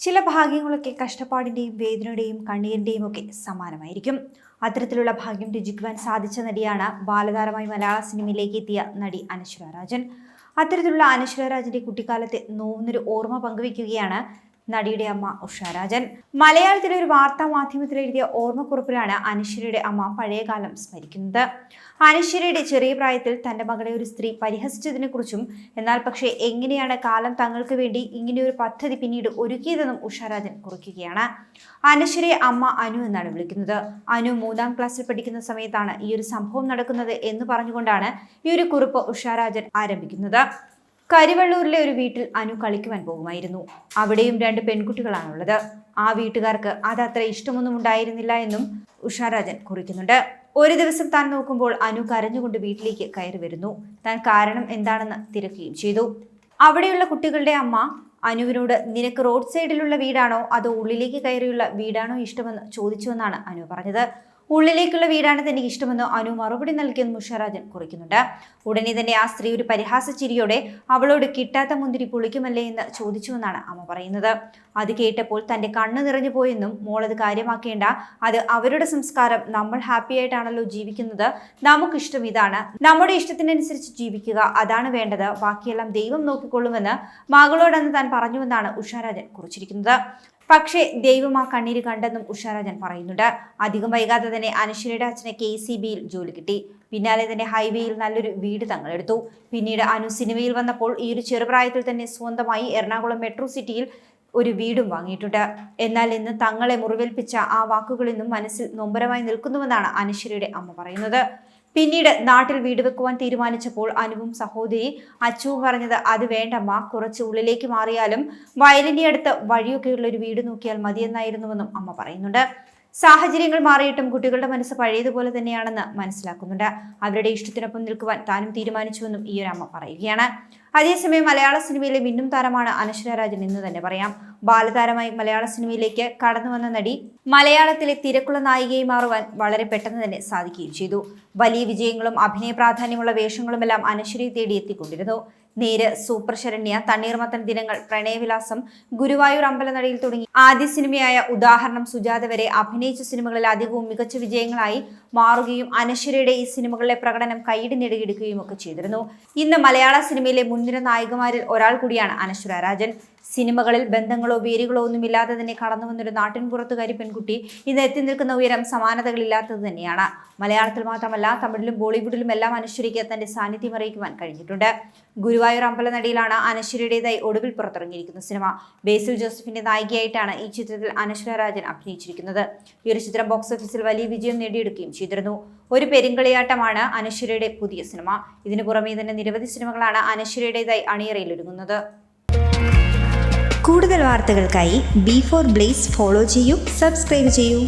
ചില ഭാഗ്യങ്ങളൊക്കെ കഷ്ടപ്പാടിന്റെയും വേദനയുടെയും കണ്ണീരിന്റെയും ഒക്കെ സമാനമായിരിക്കും. അത്തരത്തിലുള്ള ഭാഗ്യം രുചിക്കുവാൻ സാധിച്ച നടിയാണ് ബാലതാരമായി മലയാള സിനിമയിലേക്ക് എത്തിയ നടി അനശ്വര രാജൻ. അത്തരത്തിലുള്ള അനശ്വര രാജന്റെ കുട്ടിക്കാലത്തെ നോവുന്നൊരു ഓർമ്മ പങ്കുവയ്ക്കുകയാണ് നടിയുടെ അമ്മ ഉഷാരാജൻ. മലയാളത്തിലെ ഒരു വാർത്താ മാധ്യമത്തിൽ എഴുതിയ ഓർമ്മക്കുറിപ്പിലാണ് അനശ്വരയുടെ അമ്മ പഴയകാലം സ്മരിക്കുന്നത്. അനശ്വരയുടെ ചെറിയ പ്രായത്തിൽ തന്റെ മകളെ ഒരു സ്ത്രീ പരിഹസിച്ചതിനെ കുറിച്ചും എന്നാൽ പക്ഷേ എങ്ങനെയാണ് കാലം തങ്ങൾക്ക് വേണ്ടി ഇങ്ങനെയൊരു പദ്ധതി പിന്നീട് ഒരുക്കിയതെന്നും ഉഷാരാജൻ കുറിക്കുകയാണ്. അനശ്വരയെ അമ്മ അനു എന്നാണ് വിളിക്കുന്നത്. അനു മൂന്നാം ക്ലാസ്സിൽ പഠിക്കുന്ന സമയത്താണ് ഈ ഒരു സംഭവം നടക്കുന്നത് എന്ന് പറഞ്ഞുകൊണ്ടാണ് ഈ ഒരു കുറിപ്പ് ഉഷാരാജൻ ആരംഭിക്കുന്നത്. കരിവള്ളൂരിലെ ഒരു വീട്ടിൽ അനു കളിക്കുവാൻ പോകുമായിരുന്നു. അവിടെയും രണ്ട് പെൺകുട്ടികളാണുള്ളത്. ആ വീട്ടുകാർക്ക് അത് അത്ര ഇഷ്ടമൊന്നും ഉണ്ടായിരുന്നില്ല എന്നും ഉഷാരാജൻ കുറിക്കുന്നുണ്ട്. ഒരു ദിവസം താൻ നോക്കുമ്പോൾ അനു കരഞ്ഞുകൊണ്ട് വീട്ടിലേക്ക് കയറി വരുന്നു. താൻ കാരണം എന്താണെന്ന് തിരക്കുകയും ചെയ്തു. അവിടെയുള്ള കുട്ടികളുടെ അമ്മ അനുവിനോട് നിനക്ക് റോഡ് സൈഡിലുള്ള വീടാണോ? അതോ ഉള്ളിലേക്ക് കയറിയുള്ള വീടാണോ ഇഷ്ടമെന്ന് ചോദിച്ചുവെന്നാണ് അനു പറഞ്ഞത്. ഉള്ളിലേക്കുള്ള വീടാണ് തനിക്ക് ഇഷ്ടമെന്ന് അനു മറുപടി നൽകിയെന്ന് മുഷറാജൻ കുറിക്കുന്നുണ്ട്. ഉടനെ തന്നെ ആ സ്ത്രീ ഒരു പരിഹാസ ചിരിയോടെ അവളോട് കിട്ടാത്ത മുന്തിരി പുളിക്കുമല്ലേ എന്ന് ചോദിച്ചുവെന്നാണ് അമ്മ പറയുന്നത്. അത് കേട്ടപ്പോൾ തന്റെ കണ്ണ് നിറഞ്ഞു പോയെന്നും മോൾ അത് കാര്യമാക്കേണ്ട അത് അവരുടെ സംസ്കാരം നമ്മൾ ഹാപ്പി ആയിട്ടാണല്ലോ ജീവിക്കുന്നത് നമുക്കിഷ്ടം ഇതാണ്. നമ്മുടെ ഇഷ്ടത്തിനനുസരിച്ച് ജീവിക്കുക അതാണ് വേണ്ടത്. ബാക്കിയെല്ലാം ദൈവം നോക്കിക്കൊള്ളുമെന്ന് മകളോടെന്ന് താൻ പറഞ്ഞുവെന്നാണ് ഉഷാരാജൻ കുറിച്ചിരിക്കുന്നത്. പക്ഷേ ദൈവം ആ കണ്ണീര് കണ്ടെന്നും ഉഷാരാജൻ പറയുന്നുണ്ട്. അധികം വൈകാതെ തന്നെ അനുശ്വരയുടെ അച്ഛന് കെ സി ബിയിൽ ജോലി കിട്ടി. പിന്നാലെ തന്നെ ഹൈവേയിൽ നല്ലൊരു വീട് തങ്ങളെടുത്തു. പിന്നീട് അനു സിനിമയിൽ വന്നപ്പോൾ ഈ ഒരു ചെറുപ്രായത്തിൽ തന്നെ സ്വന്തമായി എറണാകുളം മെട്രോ സിറ്റിയിൽ ഒരു വീടും വാങ്ങിയിട്ടുണ്ട്. എന്നാൽ ഇന്ന് തങ്ങളെ മുറിവേൽപ്പിച്ച ആ വാക്കുകളിൽ നിന്നും മനസ്സിൽ നൊമ്പരമായി നിൽക്കുന്നുവെന്നാണ് അനശ്വരയുടെ അമ്മ പറയുന്നത്. പിന്നീട് നാട്ടിൽ വീട് വെക്കുവാൻ തീരുമാനിച്ചപ്പോൾ അനുവും സഹോദരി അച്ചു പറഞ്ഞത് അത് വേണ്ടമ്മ കുറച്ച് ഉള്ളിലേക്ക് മാറിയാലും വയലിന്റെ അടുത്ത് വഴിയൊക്കെയുള്ള ഒരു വീട് നോക്കിയാൽ മതിയെന്നായിരുന്നുവെന്നും അമ്മ പറയുന്നുണ്ട്. സാഹചര്യങ്ങൾ മാറിയിട്ടും കുട്ടികളുടെ മനസ്സ് പഴയതുപോലെ തന്നെയാണെന്ന് മനസ്സിലാക്കുന്നുണ്ട്. അവരുടെ ഇഷ്ടത്തിനൊപ്പം നിൽക്കുവാൻ താനും തീരുമാനിച്ചുവെന്നും ഈ ഒരു അമ്മ പറയുകയാണ്. അതേസമയം മലയാള സിനിമയിലെ മിന്നും താരമാണ് അനശ്വര രാജൻ എന്ന് തന്നെ പറയാം. ബാലതാരമായി മലയാള സിനിമയിലേക്ക് കടന്നു വന്ന നടി മലയാളത്തിലെ തിരക്കുള്ള നായികയായി മാറുവാൻ വളരെ പെട്ടെന്ന് തന്നെ സാധിക്കുകയും ചെയ്തു. വലിയ വിജയങ്ങളും അഭിനയ പ്രാധാന്യമുള്ള വേഷങ്ങളുമെല്ലാം അനശ്വരി തേടി എത്തിക്കൊണ്ടിരുന്നു നേര് സൂപ്പർ ശരണ്യ തണ്ണീർമത്തൻ ദിനങ്ങൾ പ്രണയവിലാസം ഗുരുവായൂർ അമ്പലനടയിൽ തുടങ്ങി. ആദ്യ സിനിമയായ ഉദാഹരണം സുജാത വരെ അഭിനയിച്ച സിനിമകളിൽ അധികവും മികച്ച വിജയങ്ങളായി മാറുകയും അനശ്വരയുടെ ഈ സിനിമകളിലെ പ്രകടനം കൈയിടി നേടിയെടുക്കുകയും ഒക്കെ ചെയ്തിരുന്നു. ഇന്ന് മലയാള സിനിമയിലെ മുൻനിര നായികമാരിൽ ഒരാൾ കൂടിയാണ് അനശ്വര രാജൻ. സിനിമകളിൽ ബന്ധങ്ങളോ വേരുകളോ ഒന്നുമില്ലാതെ തന്നെ കടന്നു വന്നൊരു നാട്ടിൻപുറത്തുകാരി പെൺകുട്ടി ഇന്ന് എത്തി നിൽക്കുന്ന ഉയരം സമാനതകളില്ലാത്തത് തന്നെയാണ്. മലയാളത്തിൽ മാത്രമല്ല തമിഴിലും ബോളിവുഡിലും എല്ലാം അനശ്വരയ്ക്ക് തന്റെ സാന്നിധ്യം അറിയിക്കുവാൻ കഴിഞ്ഞിട്ടുണ്ട്. ഗുരുവായൂർ അമ്പലനടിയിലാണ് അനശ്വരയുടേതായി ഒടുവിൽ പുറത്തിറങ്ങിയിരിക്കുന്ന സിനിമ. ബേസിൽ ജോസഫിന്റെ നായികയായിട്ടാണ് ഈ ചിത്രത്തിൽ അനശ്വര രാജൻ അഭിനയിച്ചിരിക്കുന്നത്. ഈ ഒരു ചിത്രം ബോക്സ് ഓഫീസിൽ വലിയ വിജയം നേടിയെടുക്കുകയും ചെയ്തിരുന്നു. ഒരു പെരുങ്കളിയാട്ടമാണ് അനശ്വരയുടെ പുതിയ സിനിമ. ഇതിനു പുറമേ തന്നെ നിരവധി സിനിമകളാണ് അനശ്വരയുടേതായി അണിയറയിൽ ഒരുങ്ങുന്നത് കൂടുതൽ വാർത്തകൾക്കായി ബി ഫോർ ബ്ലേസ് ഫോളോ ചെയ്യൂ സബ്സ്ക്രൈബ് ചെയ്യൂ.